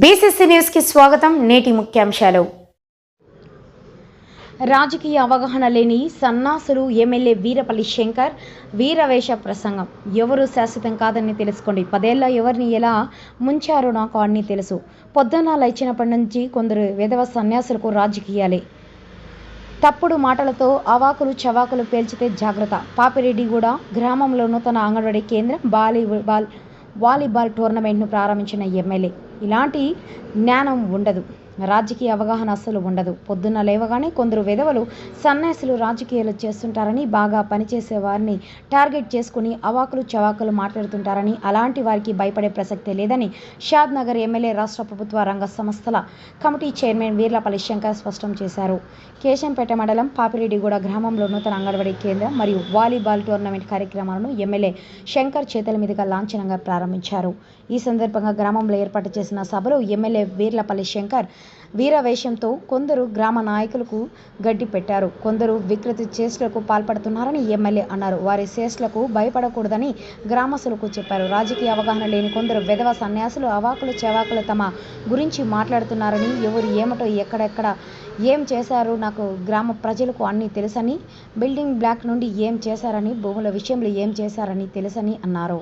BCC న్యూస్కి స్వాగతం నేటి ముఖ్యాంశాలు. రాజకీయ అవగాహన లేని సన్నాసులు ఎమ్మెల్యే వీరపల్లి శంకర్ వీరవేష ప్రసంగం. ఎవరు శాశ్వతం కాదని తెలుసుకోండి. పదేళ్ళ ఎవరిని ఎలా ముంచారో నాకు అన్నీ తెలుసు. పొద్దున్న లేచినప్పటి నుంచి కొందరు విధవ సన్యాసులకు రాజకీయాలే. తప్పుడు మాటలతో అవాకులు చవాకులు పేల్చితే జాగ్రత్త. పాపిరెడ్డిగూడ గ్రామంలో నూతన అంగన్వాడీ కేంద్రం వాలీబాల్ వాలీబాల్ టోర్నమెంట్ను ప్రారంభించిన ఎమ్మెల్యే. ఇలాంటి జ్ఞానం ఉండదు. రాజకీయ అవగాహన అస్సలు ఉండదు. పొద్దున్న లేవగానే కొందరు విధవలు సన్యాసులు రాజకీయాలు చేస్తుంటారని బాగా పనిచేసే వారిని టార్గెట్ చేసుకుని అవాకులు చవాకులు మాట్లాడుతుంటారని అలాంటి వారికి భయపడే ప్రసక్తే లేదని షాద్ నగర్ ఎమ్మెల్యే రాష్ట్ర ప్రభుత్వ రంగ సంస్థల కమిటీ చైర్మన్ వీర్లపల్లి శంకర్ స్పష్టం చేశారు. కేశంపేట మండలం పాపిరెడ్డిగూడ గ్రామంలో నూతన అంగన్వాడీ కేంద్రం మరియు వాలీబాల్ టోర్నమెంట్ కార్యక్రమాలను ఎమ్మెల్యే శంకర్ చేతుల మీదుగా లాంఛనంగా ప్రారంభించారు. ఈ సందర్భంగా గ్రామంలో ఏర్పాటు చేసిన సభలో ఎమ్మెల్యే వీర్లపల్లి శంకర్ వీరవేషంతో కొందరు గ్రామ నాయకులకు గడ్డి పెట్టారు. కొందరు వికృతి చేష్టలకు పాల్పడుతున్నారని ఎమ్మెల్యే అన్నారు. వారి చేష్టలకు భయపడకూడదని గ్రామస్తులకు చెప్పారు. రాజకీయ అవగాహన లేని కొందరు విధవ సన్యాసులు అవాకులు చెవాకులు తమ గురించి మాట్లాడుతున్నారని ఎవరు ఏమిటో ఎక్కడెక్కడ ఏం చేశారు నాకు గ్రామ ప్రజలకు అన్నీ తెలుసని బిల్డింగ్ బ్లాక్ నుండి ఏం చేశారని భూముల విషయంలో ఏం చేశారని తెలుసని అన్నారు.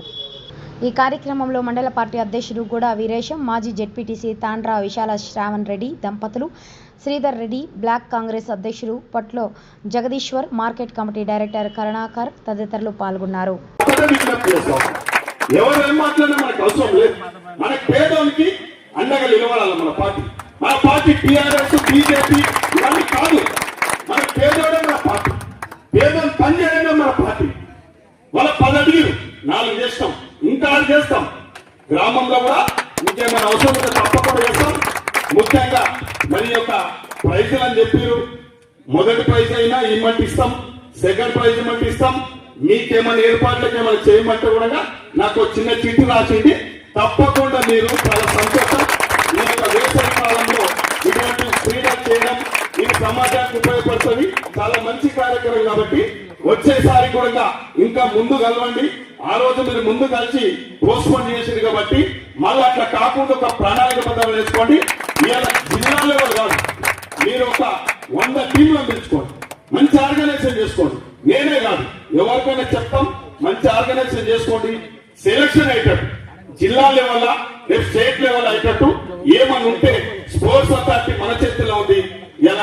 ఈ కార్యక్రమంలో మండల పార్టీ అధ్యక్షుడు గూడా వీరేశం మాజీ జెడ్పీటీసీ తాండ్రా విశాల శ్రావణ్ రెడ్డి దంపతులు శ్రీధర్ రెడ్డి బ్లాక్ కాంగ్రెస్ అధ్యక్షుడు Patlo Jagadishwar market committee director Karunakar తదితరులు పాల్గొన్నారు. వాళ్ళ పది అడిగిరు నాలుగు చేస్తాం. ఇంకా చేస్తాం. గ్రామంలో కూడా ఇంకేమైనా అవసరం ఉంటే తప్పకుండా చేస్తాం. ముఖ్యంగా మరి యొక్క ప్రైజులు అని చెప్పారు. మొదటి ప్రైజ్ అయినా ఇమ్మంటే ఇస్తాం. సెకండ్ ప్రైజ్ ఇమ్మంటే ఇస్తాం. మీకేమైనా ఏర్పాట్లకు ఏమైనా చేయమంటే కూడా నాకు చిన్న చిట్టు రాసింది. తప్పకుండా మీరు చాలా సంతోషం. ఈ యొక్క వేసవి కాలంలో ఇటువంటి క్రీడలు చేయడం ఇది సమాజానికి ఉపయోగపడుతుంది. చాలా మంచి కార్యక్రమం కాబట్టి వచ్చేసారి కూడా ఇంకా ముందు కలవండి. ఆ రోజు మీరు ముందు కలిసి పోస్ట్పోన్ చేసింది కాబట్టి మళ్ళీ అట్లా కాకుండా ఒక ప్రణాళిక పద్ధతి వేసుకోండి. ఇవాళ జిల్లా లెవెల్ కాదు మీరు ఒక వంద టీంలను పెంచుకోండి మంచి ఆర్గనైజేషన్ చేసుకోండి. నేనే కాదు ఎవరికైనా చెప్తాం మంచి ఆర్గనైజేషన్ చేసుకోండి. సెలక్షన్ అయ్యేటట్టు జిల్లా లెవెల్ రేపు స్టేట్ లెవెల్ అయ్యేటట్టు ఏమని ఉంటే స్పోర్ట్స్ అథారిటీ మన చేతిలో ఉంది. ఇలా